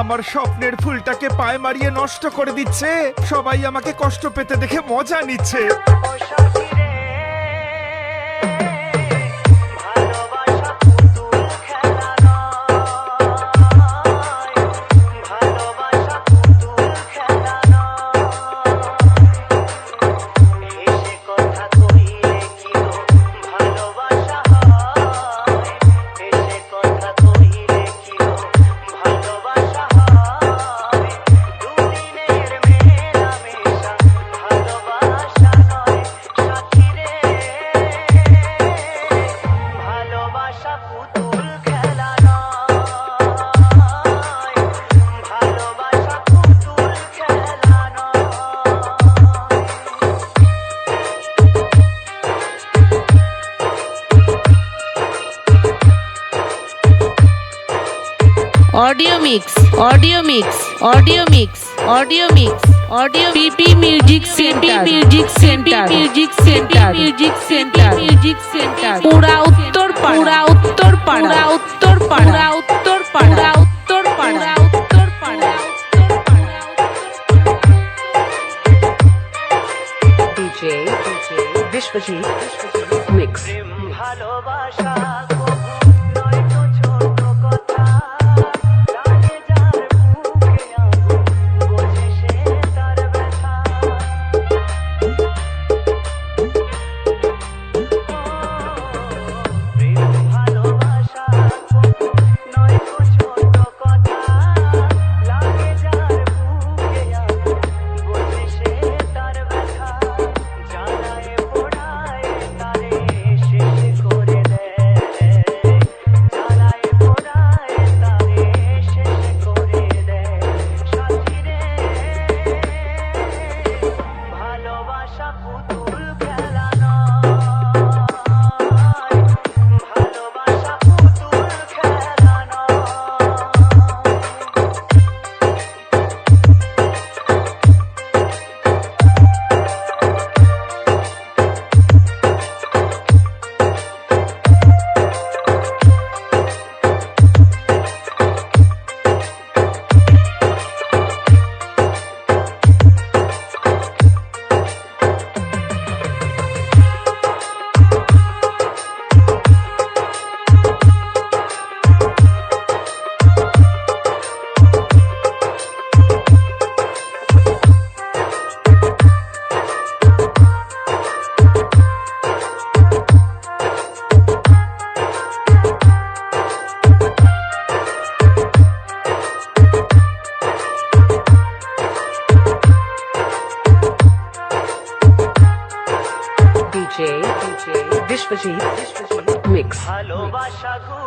আমার স্বপ্নের ফুলটাকে পায়ে মারিয়ে নষ্ট করে দিচ্ছে। সবাই আমাকে কষ্ট পেতে দেখে মজা নিচ্ছে। Audio mix audio mix audio mix audio mix audio PP music centre music centre music centre music centre music centre পুরা উত্তর পুরা উত্তর পাড়া উত্তর পাড়া উত্তর পাড়া উত্তর পাড়া উত্তর পাড়া ডিজে বিশ্বজিৎ মিক্স ভালোবাসা আশা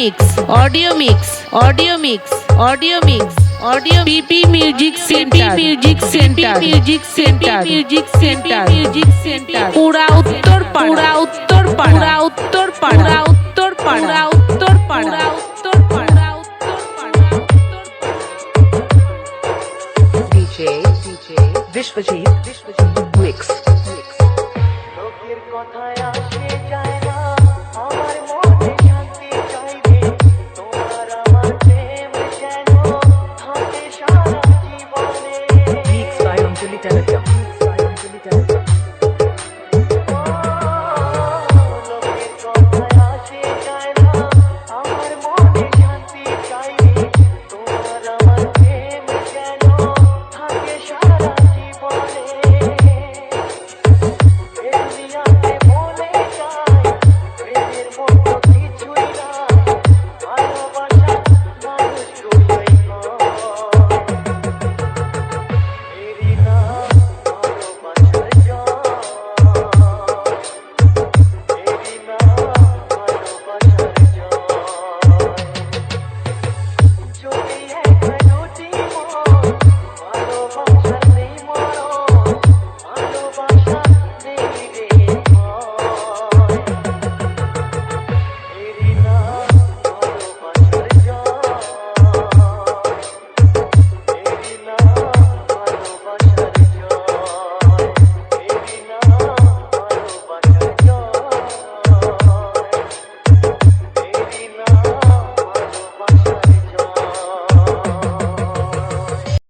mix audio mix audio mix audio mix audio PP music centre music centre music centre music centre music centre পুরা উত্তর পুরা উত্তর